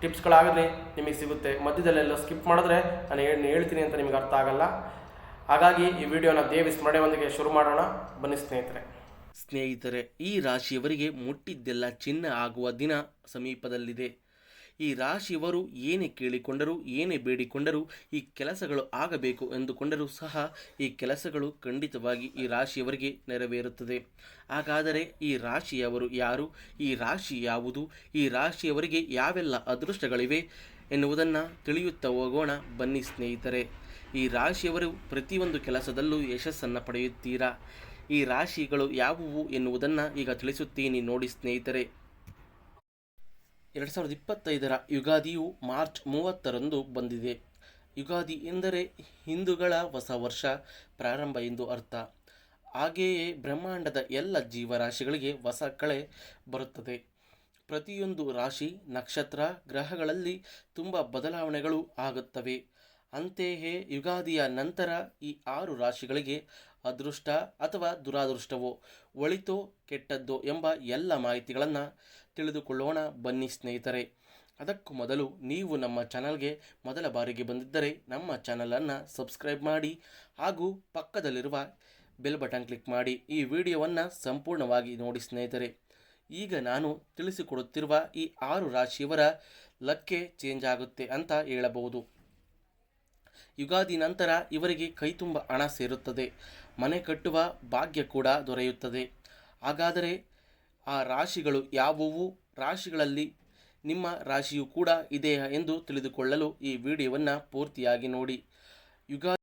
ಟಿಪ್ಸ್ಗಳಾಗಲಿ ನಿಮಗೆ ಸಿಗುತ್ತೆ. ಮಧ್ಯದಲ್ಲೆಲ್ಲ ಸ್ಕಿಪ್ ಮಾಡಿದ್ರೆ ನಾನು ಏನು ಹೇಳ್ತೀನಿ ಅಂತ ನಿಮಗೆ ಅರ್ಥ ಆಗಲ್ಲ. ಹಾಗಾಗಿ ಈ ವಿಡಿಯೋನ ದೇವಿ ಸ್ಮರಣೆಯೊಂದಿಗೆ ಶುರು ಮಾಡೋಣ. ಬನ್ನಿ ಸ್ನೇಹಿತರೆ. ಸ್ನೇಹಿತರೆ, ಈ ರಾಶಿಯವರಿಗೆ ಮುಟ್ಟಿದ್ದೆಲ್ಲ ಚಿನ್ನ ಆಗುವ ದಿನ ಸಮೀಪದಲ್ಲಿದೆ. ಈ ರಾಶಿಯವರು ಏನೇ ಕೇಳಿಕೊಂಡರೂ, ಏನೇ ಬೇಡಿಕೊಂಡರೂ, ಈ ಕೆಲಸಗಳು ಆಗಬೇಕು ಎಂದುಕೊಂಡರೂ ಸಹ ಈ ಕೆಲಸಗಳು ಖಂಡಿತವಾಗಿ ಈ ರಾಶಿಯವರಿಗೆ ನೆರವೇರುತ್ತದೆ. ಹಾಗಾದರೆ ಈ ರಾಶಿಯವರು ಯಾರು? ಈ ರಾಶಿ ಯಾವುದು? ಈ ರಾಶಿಯವರಿಗೆ ಯಾವೆಲ್ಲ ಅದೃಷ್ಟಗಳಿವೆ ಎನ್ನುವುದನ್ನು ತಿಳಿಯುತ್ತಾ ಹೋಗೋಣ. ಬನ್ನಿ ಸ್ನೇಹಿತರೆ, ಈ ರಾಶಿಯವರು ಪ್ರತಿಯೊಂದು ಕೆಲಸದಲ್ಲೂ ಯಶಸ್ಸನ್ನು ಪಡೆಯುತ್ತೀರಾ? ಈ ರಾಶಿಗಳು ಯಾವುವು ಎನ್ನುವುದನ್ನು ಈಗ ತಿಳಿಸುತ್ತೀನಿ ನೋಡಿ ಸ್ನೇಹಿತರೆ. ಎರಡು ಸಾವಿರದ ಇಪ್ಪತ್ತೈದರ ಯುಗಾದಿಯು ಮಾರ್ಚ್ ಮೂವತ್ತರಂದು ಬಂದಿದೆ. ಯುಗಾದಿ ಎಂದರೆ ಹಿಂದೂಗಳ ಹೊಸ ವರ್ಷ ಪ್ರಾರಂಭ ಎಂದು ಅರ್ಥ. ಹಾಗೆಯೇ ಬ್ರಹ್ಮಾಂಡದ ಎಲ್ಲ ಜೀವರಾಶಿಗಳಿಗೆ ಹೊಸ ಕಳೆ ಬರುತ್ತದೆ. ಪ್ರತಿಯೊಂದು ರಾಶಿ, ನಕ್ಷತ್ರ, ಗ್ರಹಗಳಲ್ಲಿ ತುಂಬ ಬದಲಾವಣೆಗಳು ಆಗುತ್ತವೆ. ಅಂತೆಯೇ ಯುಗಾದಿಯ ನಂತರ ಈ ಆರು ರಾಶಿಗಳಿಗೆ ಅದೃಷ್ಟ ಅಥವಾ ದುರಾದೃಷ್ಟವೋ, ಒಳಿತೋ, ಕೆಟ್ಟದ್ದೋ ಎಂಬ ಎಲ್ಲ ಮಾಹಿತಿಗಳನ್ನು ತಿಳಿದುಕೊಳ್ಳೋಣ, ಬನ್ನಿ ಸ್ನೇಹಿತರೆ. ಅದಕ್ಕೂ ಮೊದಲು ನೀವು ನಮ್ಮ ಚಾನಲ್ಗೆ ಮೊದಲ ಬಾರಿಗೆ ಬಂದಿದ್ದರೆ ನಮ್ಮ ಚಾನಲನ್ನು ಸಬ್ಸ್ಕ್ರೈಬ್ ಮಾಡಿ ಹಾಗೂ ಪಕ್ಕದಲ್ಲಿರುವ ಬೆಲ್ ಬಟನ್ ಕ್ಲಿಕ್ ಮಾಡಿ. ಈ ವಿಡಿಯೋವನ್ನು ಸಂಪೂರ್ಣವಾಗಿ ನೋಡಿ ಸ್ನೇಹಿತರೆ. ಈಗ ನಾನು ತಿಳಿಸಿಕೊಡುತ್ತಿರುವ ಈ ಆರು ರಾಶಿಯವರ ಲಕ್ಕೆ ಚೇಂಜ್ ಆಗುತ್ತೆ ಅಂತ ಹೇಳಬಹುದು. ಯುಗಾದಿ ನಂತರ ಇವರಿಗೆ ಕೈತುಂಬ ಹಣ ಸೇರುತ್ತದೆ. ಮನೆ ಕಟ್ಟುವ ಭಾಗ್ಯ ಕೂಡ ದೊರೆಯುತ್ತದೆ. ಹಾಗಾದರೆ ಆ ರಾಶಿಗಳು ಯಾವುವು? ರಾಶಿಗಳಲ್ಲಿ ನಿಮ್ಮ ರಾಶಿಯು ಕೂಡ ಇದೆಯಾ ಎಂದು ತಿಳಿದುಕೊಳ್ಳಲು ಈ ವಿಡಿಯೋವನ್ನು ಪೂರ್ತಿಯಾಗಿ ನೋಡಿ. ಯುಗಾ,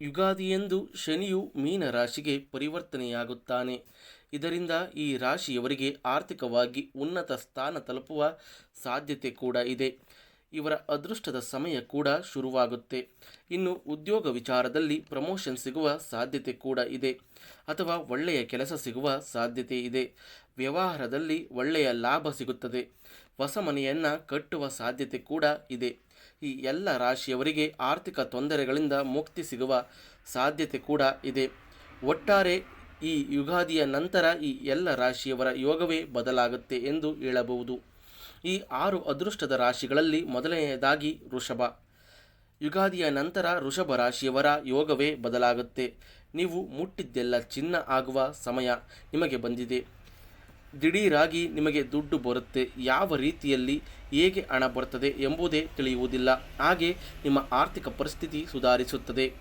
ಯುಗಾದಿಯೆಂದು ಶನಿಯು ಮೀನ ರಾಶಿಗೆ ಪರಿವರ್ತನೆಯಾಗುತ್ತಾನೆ. ಇದರಿಂದ ಈ ರಾಶಿಯವರಿಗೆ ಆರ್ಥಿಕವಾಗಿ ಉನ್ನತ ಸ್ಥಾನ ತಲುಪುವ ಸಾಧ್ಯತೆ ಕೂಡ ಇದೆ. ಇವರ ಅದೃಷ್ಟದ ಸಮಯ ಕೂಡ ಶುರುವಾಗುತ್ತೆ. ಇನ್ನು ಉದ್ಯೋಗ ವಿಚಾರದಲ್ಲಿ ಪ್ರಮೋಷನ್ ಸಿಗುವ ಸಾಧ್ಯತೆ ಕೂಡ ಇದೆ. ಅಥವಾ ಒಳ್ಳೆಯ ಕೆಲಸ ಸಿಗುವ ಸಾಧ್ಯತೆ ಇದೆ. ವ್ಯವಹಾರದಲ್ಲಿ ಒಳ್ಳೆಯ ಲಾಭ ಸಿಗುತ್ತದೆ. ಹೊಸ ಮನೆಯನ್ನು ಕಟ್ಟುವ ಸಾಧ್ಯತೆ ಕೂಡ ಇದೆ. ಈ ಎಲ್ಲ ರಾಶಿಯವರಿಗೆ ಆರ್ಥಿಕ ತೊಂದರೆಗಳಿಂದ ಮುಕ್ತಿ ಸಿಗುವ ಸಾಧ್ಯತೆ ಕೂಡ ಇದೆ. ಒಟ್ಟಾರೆ ಈ ಯುಗಾದಿಯ ನಂತರ ಈ ಎಲ್ಲ ರಾಶಿಯವರ ಯೋಗವೇ ಬದಲಾಗುತ್ತೆ ಎಂದು ಹೇಳಬಹುದು. ಈ ಆರು ಅದೃಷ್ಟದ ರಾಶಿಗಳಲ್ಲಿ ಮೊದಲನೆಯದಾಗಿ ವೃಷಭ. ಯುಗಾದಿಯ ನಂತರ ಋಷಭ ರಾಶಿಯವರ ಯೋಗವೇ ಬದಲಾಗುತ್ತೆ. ನೀವು ಮುಟ್ಟಿದ್ದೆಲ್ಲ ಚಿನ್ನ ಆಗುವ ಸಮಯ ನಿಮಗೆ ಬಂದಿದೆ. ದಿಢೀರಾಗಿ ನಿಮಗೆ ದುಡ್ಡು ಬರುತ್ತೆ. ಯಾವ ರೀತಿಯಲ್ಲಿ ಹೇಗೆ ಹಣ ಬರ್ತದೆ ಎಂಬುದೇ ತಿಳಿಯುವುದಿಲ್ಲ. ಹಾಗೆ ನಿಮ್ಮ ಆರ್ಥಿಕ ಪರಿಸ್ಥಿತಿ ಸುಧಾರಿಸುತ್ತದೆ.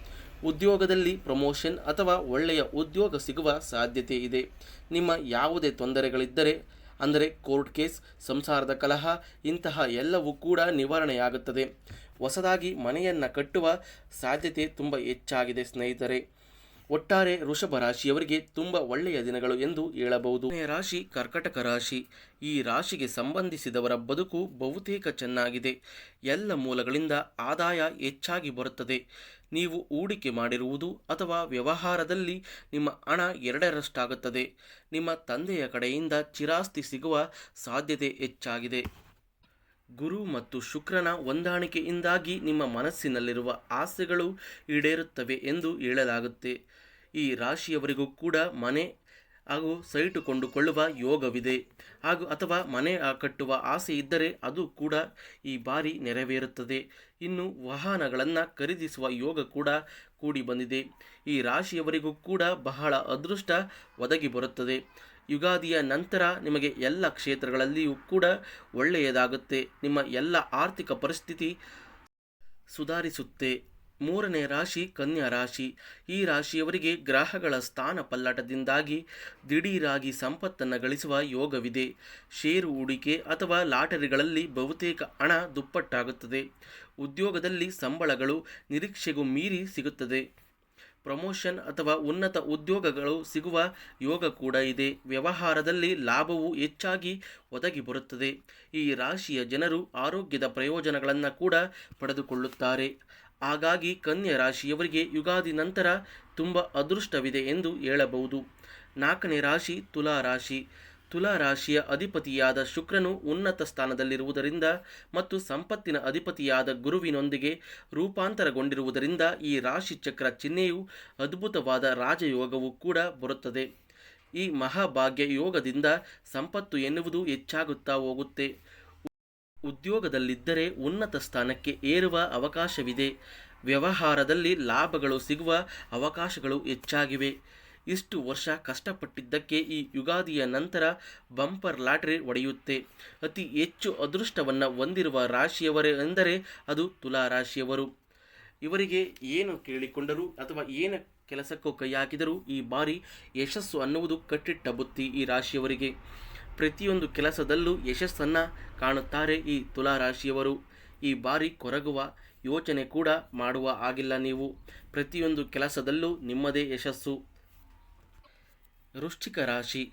ಉದ್ಯೋಗದಲ್ಲಿ ಪ್ರಮೋಷನ್ ಅಥವಾ ಒಳ್ಳೆಯ ಉದ್ಯೋಗ ಸಿಗುವ ಸಾಧ್ಯತೆ ಇದೆ. ನಿಮ್ಮ ಯಾವುದೇ ತೊಂದರೆಗಳಿದ್ದರೆ, ಅಂದರೆ ಕೋರ್ಟ್ ಕೇಸ್, ಸಂಸಾರದ ಕಲಹ, ಇಂತಹ ಎಲ್ಲವೂ ಕೂಡ ನಿವಾರಣೆಯಾಗುತ್ತದೆ. ಹೊಸದಾಗಿ ಮನೆಯನ್ನು ಕಟ್ಟುವ ಸಾಧ್ಯತೆ ತುಂಬ ಹೆಚ್ಚಾಗಿದೆ ಸ್ನೇಹಿತರೆ. ಒಟ್ಟಾರೆ ವೃಷಭ ರಾಶಿಯವರಿಗೆ ತುಂಬ ಒಳ್ಳೆಯ ದಿನಗಳು ಎಂದು ಹೇಳಬಹುದು. ರಾಶಿ ಕರ್ಕಟಕ ರಾಶಿ. ಈ ರಾಶಿಗೆ ಸಂಬಂಧಿಸಿದವರ ಬದುಕು ಬಹುತೇಕ ಚೆನ್ನಾಗಿದೆ. ಎಲ್ಲ ಮೂಲಗಳಿಂದ ಆದಾಯ ಹೆಚ್ಚಾಗಿ ಬರುತ್ತದೆ. ನೀವು ಹೂಡಿಕೆ ಮಾಡಿರುವುದು ಅಥವಾ ವ್ಯವಹಾರದಲ್ಲಿ ನಿಮ್ಮ ಹಣ ಎರಡರಷ್ಟಾಗುತ್ತದೆ. ನಿಮ್ಮ ತಂದೆಯ ಕಡೆಯಿಂದ ಚಿರಾಸ್ತಿ ಸಿಗುವ ಸಾಧ್ಯತೆ ಹೆಚ್ಚಾಗಿದೆ. ಗುರು ಮತ್ತು ಶುಕ್ರನ ಹೊಂದಾಣಿಕೆಯಿಂದಾಗಿ ನಿಮ್ಮ ಮನಸ್ಸಿನಲ್ಲಿರುವ ಆಸೆಗಳು ಈಡೇರುತ್ತವೆ ಎಂದು ಹೇಳಲಾಗುತ್ತೆ. ಈ ರಾಶಿಯವರಿಗೂ ಕೂಡ ಮನೆ ಹಾಗೂ ಸೈಟು ಕೊಂಡುಕೊಳ್ಳುವ ಯೋಗವಿದೆ. ಹಾಗೂ ಅಥವಾ ಮನೆ ಕಟ್ಟುವ ಆಸೆ ಇದ್ದರೆ ಅದು ಕೂಡ ಈ ಬಾರಿ ನೆರವೇರುತ್ತದೆ. ಇನ್ನು ವಾಹನಗಳನ್ನು ಖರೀದಿಸುವ ಯೋಗ ಕೂಡ ಕೂಡಿ ಬಂದಿದೆ ಈ ರಾಶಿಯವರಿಗೂ ಕೂಡ ಬಹಳ ಅದೃಷ್ಟ ಒದಗಿ ಬರುತ್ತದೆ. ಯುಗಾದಿಯ ನಂತರ ನಿಮಗೆ ಎಲ್ಲ ಕ್ಷೇತ್ರಗಳಲ್ಲಿಯೂ ಕೂಡ ಒಳ್ಳೆಯದಾಗುತ್ತೆ. ನಿಮ್ಮ ಎಲ್ಲ ಆರ್ಥಿಕ ಪರಿಸ್ಥಿತಿ ಸುಧಾರಿಸುತ್ತೆ. ಮೂರನೇ ರಾಶಿ ಕನ್ಯಾ ರಾಶಿ. ಈ ರಾಶಿಯವರಿಗೆ ಗ್ರಹಗಳ ಸ್ಥಾನ ಪಲ್ಲಟದಿಂದಾಗಿ ದಿಢೀರಾಗಿ ಸಂಪತ್ತನ್ನು ಗಳಿಸುವ ಯೋಗವಿದೆ. ಷೇರು ಹೂಡಿಕೆ ಅಥವಾ ಲಾಟರಿಗಳಲ್ಲಿ ಬಹುತೇಕ ಹಣ ದುಪ್ಪಟ್ಟಾಗುತ್ತದೆ. ಉದ್ಯೋಗದಲ್ಲಿ ಸಂಬಳಗಳು ನಿರೀಕ್ಷೆಗೂ ಮೀರಿ ಸಿಗುತ್ತದೆ. ಪ್ರಮೋಷನ್ ಅಥವಾ ಉನ್ನತ ಉದ್ಯೋಗಗಳು ಸಿಗುವ ಯೋಗ ಕೂಡ ಇದೆ. ವ್ಯವಹಾರದಲ್ಲಿ ಲಾಭವು ಹೆಚ್ಚಾಗಿ ಒದಗಿ ಬರುತ್ತದೆ. ಈ ರಾಶಿಯ ಜನರು ಆರೋಗ್ಯದ ಪ್ರಯೋಜನಗಳನ್ನು ಕೂಡ ಪಡೆದುಕೊಳ್ಳುತ್ತಾರೆ. ಹಾಗಾಗಿ ಕನ್ಯಾ ರಾಶಿಯವರಿಗೆ ಯುಗಾದಿ ನಂತರ ತುಂಬ ಅದೃಷ್ಟವಿದೆ ಎಂದು ಹೇಳಬಹುದು. ನಾಲ್ಕನೇ ರಾಶಿ ತುಲಾ ರಾಶಿ. ತುಲಾ ರಾಶಿಯ ಅಧಿಪತಿಯಾದ ಶುಕ್ರನು ಉನ್ನತ ಸ್ಥಾನದಲ್ಲಿರುವುದರಿಂದ ಮತ್ತು ಸಂಪತ್ತಿನ ಅಧಿಪತಿಯಾದ ಗುರುವಿನೊಂದಿಗೆ ರೂಪಾಂತರಗೊಂಡಿರುವುದರಿಂದ ಈ ರಾಶಿ ಚಕ್ರ ಚಿಹ್ನೆಯು ಅದ್ಭುತವಾದ ರಾಜಯೋಗವೂ ಕೂಡ ಬರುತ್ತದೆ. ಈ ಮಹಾಭಾಗ್ಯ ಯೋಗದಿಂದ ಸಂಪತ್ತು ಎನ್ನುವುದು ಹೆಚ್ಚಾಗುತ್ತಾ ಹೋಗುತ್ತೆ. ಉದ್ಯೋಗದಲ್ಲಿದ್ದರೆ ಉನ್ನತ ಸ್ಥಾನಕ್ಕೆ ಏರುವ ಅವಕಾಶವಿದೆ. ವ್ಯವಹಾರದಲ್ಲಿ ಲಾಭಗಳು ಸಿಗುವ ಅವಕಾಶಗಳು ಹೆಚ್ಚಾಗಿವೆ. ಇಷ್ಟು ವರ್ಷ ಕಷ್ಟಪಟ್ಟಿದ್ದಕ್ಕೆ ಈ ಯುಗಾದಿಯ ನಂತರ ಬಂಪರ್ ಲಾಟರಿ ಒಡೆಯುತ್ತೆ. ಅತಿ ಹೆಚ್ಚು ಅದೃಷ್ಟವನ್ನು ಹೊಂದಿರುವ ರಾಶಿಯವರೇ ಎಂದರೆ ಅದು ತುಲಾ ರಾಶಿಯವರು. ಇವರಿಗೆ ಏನು ಕೇಳಿಕೊಂಡರು ಅಥವಾ ಏನು ಕೆಲಸಕ್ಕೂ ಕೈ ಹಾಕಿದರೂ ಈ ಬಾರಿ ಯಶಸ್ಸು ಅನ್ನುವುದು ಕಟ್ಟಿಟ್ಟ ಬುತ್ತಿ ಈ ರಾಶಿಯವರಿಗೆ. ಪ್ರತಿಯೊಂದು ಕೆಲಸದಲ್ಲೂ ಯಶಸ್ಸನ್ನು ಕಾಣುತ್ತಾರೆ ಈ ತುಲಾ ರಾಶಿಯವರು. ಈ ಬಾರಿ ಕೊರಗುವ ಯೋಚನೆ ಕೂಡ ಮಾಡುವ ಆಗಿಲ್ಲ ನೀವು. ಪ್ರತಿಯೊಂದು ಕೆಲಸದಲ್ಲೂ ನಿಮ್ಮದೇ ಯಶಸ್ಸು. ವೃಶ್ಚಿಕ ರಾಶಿ.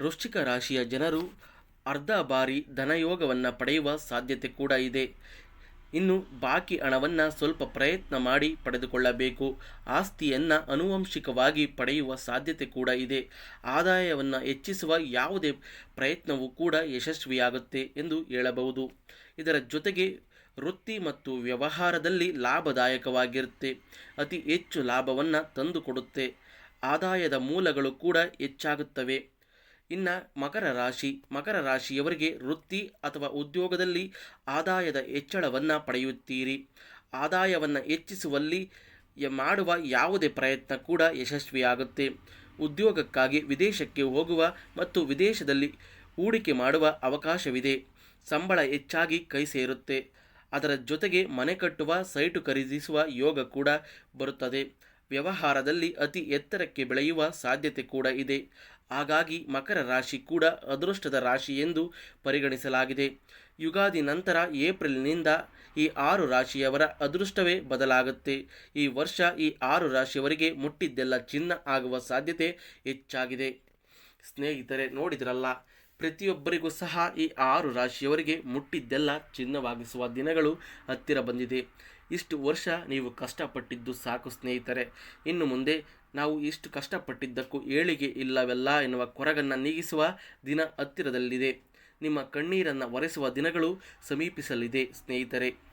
ವೃಶ್ಚಿಕ ರಾಶಿಯ ಜನರು ಅರ್ಧ ಬಾರಿ ಧನಯೋಗವನ್ನು ಪಡೆಯುವ ಸಾಧ್ಯತೆ ಕೂಡ ಇದೆ. ಇನ್ನು ಬಾಕಿ ಹಣವನ್ನು ಸ್ವಲ್ಪ ಪ್ರಯತ್ನ ಮಾಡಿ ಪಡೆದುಕೊಳ್ಳಬೇಕು. ಆಸ್ತಿಯನ್ನು ಆನುವಂಶಿಕವಾಗಿ ಪಡೆಯುವ ಸಾಧ್ಯತೆ ಕೂಡ ಇದೆ. ಆದಾಯವನ್ನು ಹೆಚ್ಚಿಸುವ ಯಾವುದೇ ಪ್ರಯತ್ನವೂ ಕೂಡ ಯಶಸ್ವಿಯಾಗುತ್ತೆ ಎಂದು ಹೇಳಬಹುದು. ಇದರ ಜೊತೆಗೆ ವೃತ್ತಿ ಮತ್ತು ವ್ಯವಹಾರದಲ್ಲಿ ಲಾಭದಾಯಕವಾಗಿರುತ್ತೆ. ಅತಿ ಹೆಚ್ಚು ಲಾಭವನ್ನು ತಂದುಕೊಡುತ್ತೆ. ಆದಾಯದ ಮೂಲಗಳು ಕೂಡ ಹೆಚ್ಚಾಗುತ್ತವೆ. ಇನ್ನು ಮಕರ ರಾಶಿ, ಮಕರ ರಾಶಿಯವರಿಗೆ ವೃತ್ತಿ ಅಥವಾ ಉದ್ಯೋಗದಲ್ಲಿ ಆದಾಯದ ಹೆಚ್ಚಳವನ್ನು ಪಡೆಯುತ್ತೀರಿ. ಆದಾಯವನ್ನು ಹೆಚ್ಚಿಸುವಲ್ಲಿ ಮಾಡುವ ಯಾವುದೇ ಪ್ರಯತ್ನ ಕೂಡ ಯಶಸ್ವಿಯಾಗುತ್ತೆ. ಉದ್ಯೋಗಕ್ಕಾಗಿ ವಿದೇಶಕ್ಕೆ ಹೋಗುವ ಮತ್ತು ವಿದೇಶದಲ್ಲಿ ಹೂಡಿಕೆ ಮಾಡುವ ಅವಕಾಶವಿದೆ. ಸಂಬಳ ಹೆಚ್ಚಾಗಿ ಕೈ ಸೇರುತ್ತೆ. ಅದರ ಜೊತೆಗೆ ಮನೆ ಕಟ್ಟುವ, ಸೈಟು ಖರೀದಿಸುವ ಯೋಗ ಕೂಡ ಬರುತ್ತದೆ. ವ್ಯವಹಾರದಲ್ಲಿ ಅತಿ ಎತ್ತರಕ್ಕೆ ಬೆಳೆಯುವ ಸಾಧ್ಯತೆ ಕೂಡ ಇದೆ. ಹಾಗಾಗಿ ಮಕರ ರಾಶಿ ಕೂಡ ಅದೃಷ್ಟದ ರಾಶಿ ಎಂದು ಪರಿಗಣಿಸಲಾಗಿದೆ. ಯುಗಾದಿ ನಂತರ ಏಪ್ರಿಲ್ನಿಂದ ಈ ಆರು ರಾಶಿಯವರ ಅದೃಷ್ಟವೇ ಬದಲಾಗುತ್ತೆ. ಈ ವರ್ಷ ಈ ಆರು ರಾಶಿಯವರಿಗೆ ಮುಟ್ಟಿದ್ದೆಲ್ಲ ಚಿನ್ನ ಆಗುವ ಸಾಧ್ಯತೆ ಹೆಚ್ಚಾಗಿದೆ. ಸ್ನೇಹಿತರೆ, ನೋಡಿದ್ರಲ್ಲ, ಪ್ರತಿಯೊಬ್ಬರಿಗೂ ಸಹ ಈ ಆರು ರಾಶಿಯವರಿಗೆ ಮುಟ್ಟಿದ್ದೆಲ್ಲ ಚಿನ್ನವಾಗಿಸುವ ದಿನಗಳು ಹತ್ತಿರ ಬಂದಿದೆ. ಇಷ್ಟು ವರ್ಷ ನೀವು ಕಷ್ಟಪಟ್ಟಿದ್ದು ಸಾಕು ಸ್ನೇಹಿತರೆ. ಇನ್ನು ಮುಂದೆ ನಾವು ಇಷ್ಟು ಕಷ್ಟಪಟ್ಟಿದ್ದಕ್ಕೂ ಏಳಿಗೆ ಇಲ್ಲವೆಲ್ಲ ಎನ್ನುವ ಕೊರಗನ್ನು ನೀಗಿಸುವ ದಿನ ಹತ್ತಿರದಲ್ಲಿದೆ. ನಿಮ್ಮ ಕಣ್ಣೀರನ್ನು ಒರೆಸುವ ದಿನಗಳು ಸಮೀಪಿಸಲಿದೆ ಸ್ನೇಹಿತರೆ.